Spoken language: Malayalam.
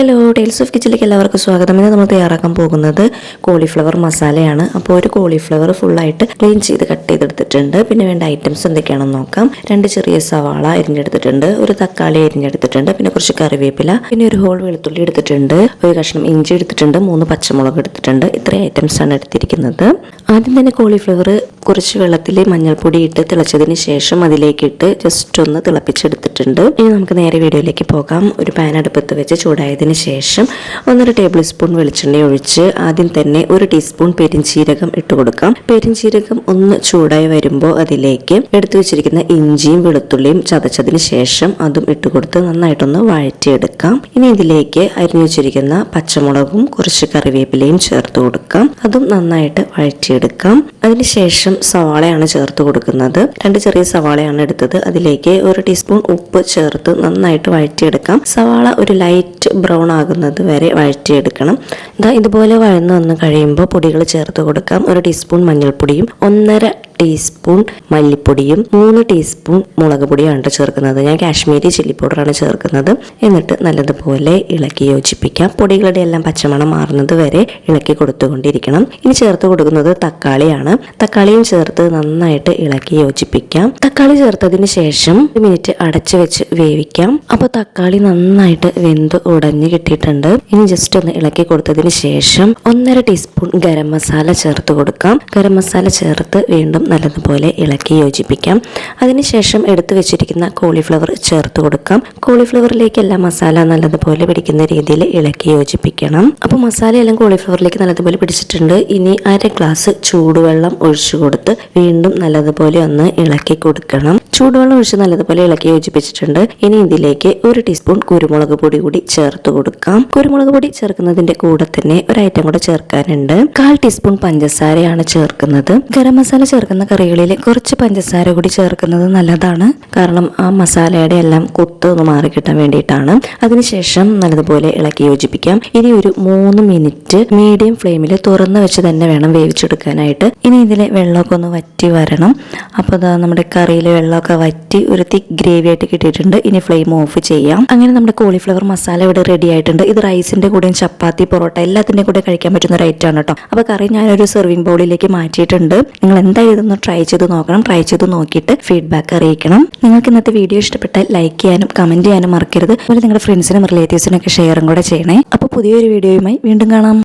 ഹലോ ടേൽസ് ഓഫ് കിച്ചണിലേക്ക് എല്ലാവർക്കും സ്വാഗതം. ഇന്ന് നമ്മൾ തയ്യാറാക്കാൻ പോകുന്നത് കോളിഫ്ലവർ മസാലയാണ് അപ്പോൾ ഒരു കോളിഫ്ലവർ ഫുള്ളായിട്ട് ക്ലീൻ ചെയ്ത് കട്ട് ചെയ്തെടുത്തിട്ടുണ്ട്. പിന്നെ വേണ്ട ഐറ്റംസ് എന്തൊക്കെയാണെന്ന് നോക്കാം. രണ്ട് ചെറിയ സവാള അരിഞ്ഞെടുത്തിട്ടുണ്ട്. ഒരു തക്കാളി അരിഞ്ഞെടുത്തിട്ടുണ്ട്. പിന്നെ കുറച്ച് കറിവേപ്പില. പിന്നെ ഒരു ഹോൾ വെളുത്തുള്ളി എടുത്തിട്ടുണ്ട്. ഒരു കഷ്ണം ഇഞ്ചി എടുത്തിട്ടുണ്ട്. മൂന്ന് പച്ചമുളക് എടുത്തിട്ടുണ്ട്. ഇത്രയും ആണ് എടുത്തിരിക്കുന്നത്. ആദ്യം തന്നെ കോളിഫ്ലവർ കുറച്ച് വെള്ളത്തിൽ മഞ്ഞൾപ്പൊടി ഇട്ട് തിളച്ചതിന് ശേഷം അതിലേക്കിട്ട് ജസ്റ്റ് ഒന്ന് തിളപ്പിച്ചെടുത്തിട്ടുണ്ട്. ഇനി നമുക്ക് നേരെ വീഡിയോയിലേക്ക് പോകാം. ഒരു പാൻ അടുപ്പത്ത് വെച്ച് ചൂടായതിന് ശേഷം ഒന്നര ടേബിൾ സ്പൂൺ വെളിച്ചെണ്ണ ഒഴിച്ച് ആദ്യം തന്നെ ഒരു ടീസ്പൂൺ പെരിഞ്ചീരകം ഇട്ട് കൊടുക്കാം. പെരിഞ്ചീരകം ഒന്ന് ചൂടായി വരുമ്പോൾ അതിലേക്ക് എടുത്തു വെച്ചിരിക്കുന്ന ഇഞ്ചിയും വെളുത്തുള്ളിയും ചതച്ചതിന് ശേഷം അതും ഇട്ട് കൊടുത്ത് നന്നായിട്ടൊന്ന് വഴറ്റിയെടുക്കാം. ഇനി ഇതിലേക്ക് അരിഞ്ഞു വെച്ചിരിക്കുന്ന പച്ചമുളകും കുറച്ച് കറിവേപ്പിലയും ചേർത്ത് കൊടുക്കാം. അതും നന്നായിട്ട് വഴറ്റിയെടുക്കാം. അതിനുശേഷം സവാളയാണ് ചേർത്ത് കൊടുക്കുന്നത്. രണ്ട് ചെറിയ സവാളയാണ് എടുത്തത്. അതിലേക്ക് ഒരു ടീസ്പൂൺ ഉപ്പ് ചേർത്ത് നന്നായിട്ട് വഴറ്റിയെടുക്കാം. സവാള ഒരു ലൈറ്റ് ബ്രൗൺ ആകുന്നത് വരെ വഴറ്റിയെടുക്കണം. ഇതാ ഇതുപോലെ വഴന്ന് വന്ന് കഴിയുമ്പോൾ പൊടികൾ ചേർത്ത് കൊടുക്കാം. ഒരു ടീസ്പൂൺ മഞ്ഞൾപ്പൊടിയും ഒന്നര ടീസ്പൂൺ മല്ലിപ്പൊടിയും മൂന്ന് ടീസ്പൂൺ മുളക് പൊടിയാണ് ആണ് ചേർക്കുന്നത്. ഞാൻ കാശ്മീരി ചില്ലി പൗഡറാണ് ചേർക്കുന്നത്. എന്നിട്ട് നല്ലതുപോലെ ഇളക്കി യോജിപ്പിക്കാം. പൊടികളുടെ എല്ലാം പച്ചമണം മാറുന്നത് വരെ ഇളക്കി കൊടുത്തുകൊണ്ടിരിക്കണം. ഇനി ചേർത്ത് കൊടുക്കുന്നത് തക്കാളിയാണ്. തക്കാളിയും ചേർത്ത് നന്നായിട്ട് ഇളക്കി യോജിപ്പിക്കാം. തക്കാളി ചേർത്തതിന് ശേഷം ഒരു മിനിറ്റ് അടച്ചു വെച്ച് വേവിക്കാം. അപ്പോൾ തക്കാളി നന്നായിട്ട് വെന്ത് ഉടഞ്ഞു കിട്ടിയിട്ടുണ്ട്. ഇനി ജസ്റ്റ് ഒന്ന് ഇളക്കി കൊടുത്തതിന് ശേഷം ഒന്നര ടീസ്പൂൺ ഗരം മസാല ചേർത്ത് കൊടുക്കാം. ഗരം മസാല ചേർത്ത് വീണ്ടും നല്ലതുപോലെ ഇളക്കി യോജിപ്പിക്കാം. അതിനുശേഷം എടുത്തു വെച്ചിരിക്കുന്ന കോളിഫ്ലവർ ചേർത്ത് കൊടുക്കാം. കോളിഫ്ലവറിലേക്ക് എല്ലാ മസാല നല്ലതുപോലെ പിടിക്കുന്ന രീതിയിൽ ഇളക്കി യോജിപ്പിക്കണം. അപ്പോൾ മസാല എല്ലാം കോളിഫ്ലവറിലേക്ക് നല്ലതുപോലെ പിടിച്ചിട്ടുണ്ട്. ഇനി അര ഗ്ലാസ് ചൂടുവെള്ളം ഒഴിച്ചു കൊടുത്ത് വീണ്ടും നല്ലതുപോലെ ഒന്ന് ഇളക്കി കൊടുക്കണം. ചൂടുവെള്ളം ഒഴിച്ച് നല്ലതുപോലെ ഇളക്കി യോജിപ്പിച്ചിട്ടുണ്ട്. ഇനി ഇതിലേക്ക് ഒരു ടീസ്പൂൺ കുരുമുളക് പൊടി കൂടി ചേർത്ത് കൊടുക്കാം. കുരുമുളക് പൊടി ചേർക്കുന്നതിന്റെ കൂടെ തന്നെ ഒരു ഐറ്റം കൂടെ ചേർക്കാനുണ്ട്. കാൽ ടീസ്പൂൺ പഞ്ചസാരയാണ് ചേർക്കുന്നത്. ഗരം മസാല ചേർക്കുന്ന കറികളിൽ കുറച്ച് പഞ്ചസാര കൂടി ചേർക്കുന്നത് നല്ലതാണ്. കാരണം ആ മസാലയുടെ എല്ലാം കൊത്ത് ഒന്ന് മാറി കിട്ടാൻ വേണ്ടിയിട്ടാണ്. അതിനുശേഷം നല്ലതുപോലെ ഇളക്കി യോജിപ്പിക്കാം. ഇനി ഒരു മൂന്ന് മിനിറ്റ് മീഡിയം ഫ്ലെയിമിൽ തുറന്ന് വെച്ച് തന്നെ വേണം വേവിച്ചെടുക്കാനായിട്ട്. ഇനി ഇതിലെ വെള്ളമൊക്കെ ഒന്ന് വറ്റി വരണം. അപ്പോൾ നമ്മുടെ കറിയിലെ വെള്ളമൊക്കെ വറ്റി ഒരു തിക്ക് ഗ്രേവി ആയിട്ട് കിട്ടിയിട്ടുണ്ട്. ഇനി ഫ്ലെയിം ഓഫ് ചെയ്യാം. അങ്ങനെ നമ്മുടെ കോളിഫ്ലവർ മസാല ഇവിടെ റെഡി ആയിട്ടുണ്ട്. ഇത് റൈസിന്റെ കൂടെയും ചപ്പാത്തി പൊറോട്ട എല്ലാത്തിന്റെ കൂടെ കഴിക്കാൻ പറ്റുന്ന ഒരു ഐറ്റം ആണ് കേട്ടോ. അപ്പോൾ കറി ഞാനൊരു സെർവിങ് ബൗളിലേക്ക് മാറ്റിയിട്ടുണ്ട്. നിങ്ങൾ എന്തായാലും ഒന്ന് ട്രൈ ചെയ്ത് നോക്കണം. ട്രൈ ചെയ്ത് നോക്കിയിട്ട് ഫീഡ്ബാക്ക് അറിയിക്കണം. നിങ്ങൾക്ക് ഇന്നത്തെ വീഡിയോ ഇഷ്ടപ്പെട്ടാൽ ലൈക്ക് ചെയ്യാനും കമന്റ് ചെയ്യാനും മറക്കരുത്. അതുപോലെ നിങ്ങളുടെ ഫ്രണ്ട്സിനും റിലേറ്റീവ്സിനും ഒക്കെ ഷെയറും കൂടെ ചെയ്യണേ. അപ്പോൾ പുതിയൊരു വീഡിയോയുമായി വീണ്ടും കാണാം.